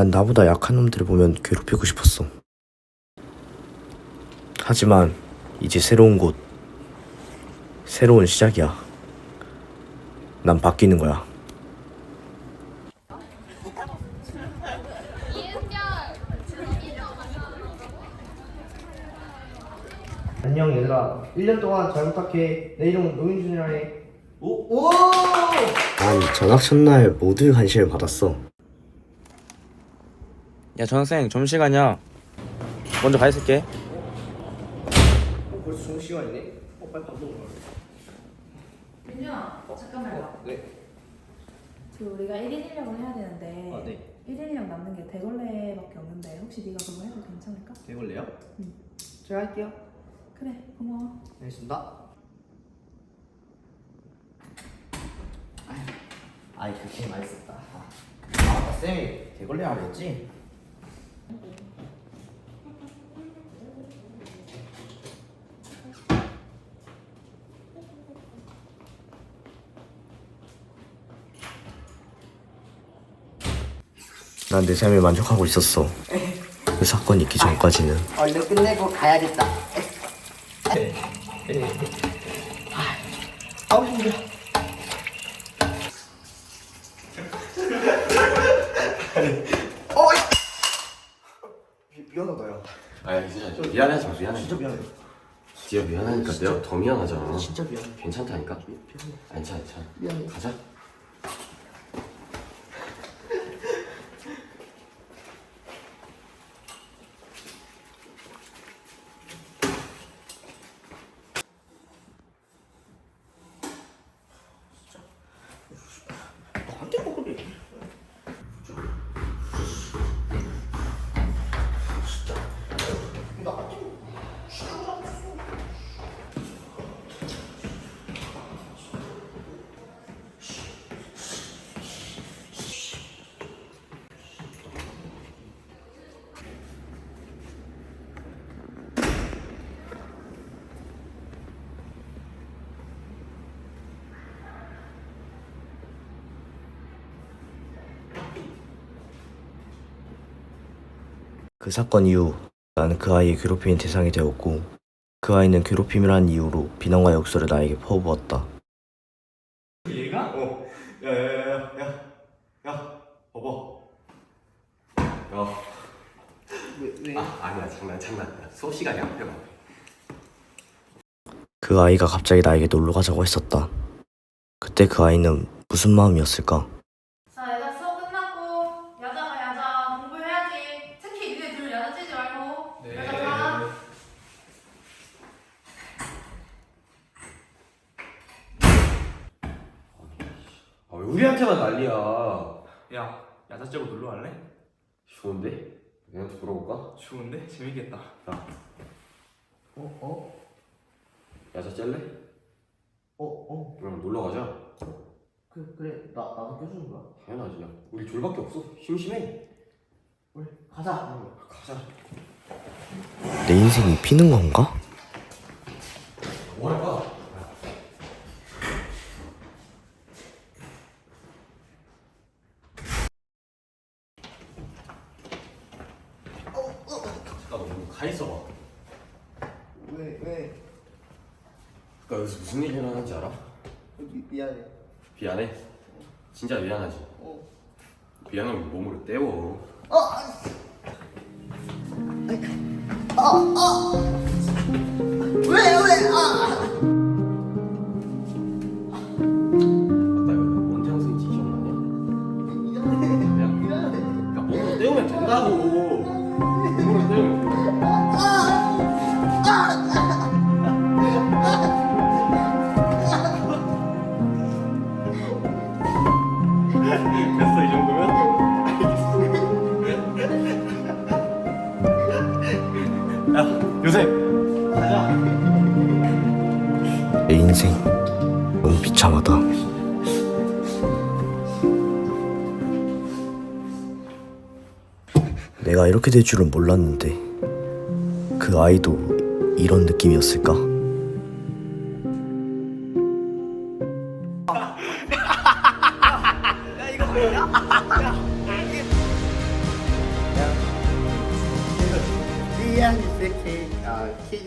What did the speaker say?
난 나보다 약한 놈들을 보면 괴롭히고 싶었어. 하지만 이제 새로운 곳, 새로운 시작이야. 난 바뀌는 거야. 안녕 얘들아 1년 동안 잘 부탁해 내 이름은 노윤준이라 해 오! 오! 난 전학 첫날 모두의 관심을 받았어. 야 전학생 점심시간이야 먼저 가 있을게 어, 벌써 점심시간이네? 어 빨리 밥 먹으러 민준아 잠깐만 봐. 네 그 우리가 1인 1역을 해야 되는데 아, 네. 1인 1역 남는 게 대걸레밖에 없는데 혹시 네가 그거 해도 괜찮을까? 해볼래요? 응. 제가 할게요 그래 고마워 알겠습니다 아이 그렇게 썼다 아 맞다 쌤이 대걸레 하려 했지? 난 내 삶에 만족하고 있었어. 그 사건이 있기 전까지는. 얼른 끝내고 가야겠다 아우 힘들어 미- 미안하다 야 아 진짜. 미안하지 마 미안해. 진짜 미안해 진짜 미안하니까 내가 더 미안하잖아. 진짜 미안해. 괜찮다니까? 미안해. 괜찮아 괜찮아. 미안해. 가자 그 사건 이후 나는 그 아이의 괴롭힘의 대상이 되었고 그 아이는 괴롭힘을 한 이유로 비난과 욕설을 나에게 퍼부었다. 얘가? 어. 야야야야 야. 야. 봐봐. 어. 왜 왜? 아 아니야 장난 장난 수업 시간이 앞에 봐 그 아이가 갑자기 나에게 놀러 가자고 했었다. 그때 그 아이는 무슨 마음이었을까? 자 얘들아 수업 끝났고 야자가 야자 공부해야지 특히 니네 둘 야자 찌지 말고 야자 가 아, 왜 우리한테만 난리야 야, 야자 째고 놀러 갈래? 좋은데? 얘한테 물어볼까? 좋은데? 재밌겠다. 어 어? 야자 짤래? 어 어. 그럼 놀러 가자 그래 그래 나 나도 껴주는 거야. 당연하지 야 우리 둘밖에 없어 심심해 그래 가자. 가자 내 인생이 피는 건가? 뭐랄까? 가 있어봐 왜 왜? 그니까 여기서 무슨 일이 일어나는지 알아? 미, 미안해. 미안해 진짜 미안하지 어. 미안하면 몸으로 때워 왜 왜? 아. 아까 여기 원태영 스위치 기억나냐? 미안해. 그냥 미안해. 그러니까 몸으로 때우면 된다고 몸으로 때우면 내 인생 너무 비참하다. 내가 이렇게 될 줄은 몰랐는데 그 아이도 이런 느낌이었을까? 야, 이거 뭐야? 야, 이거. Khi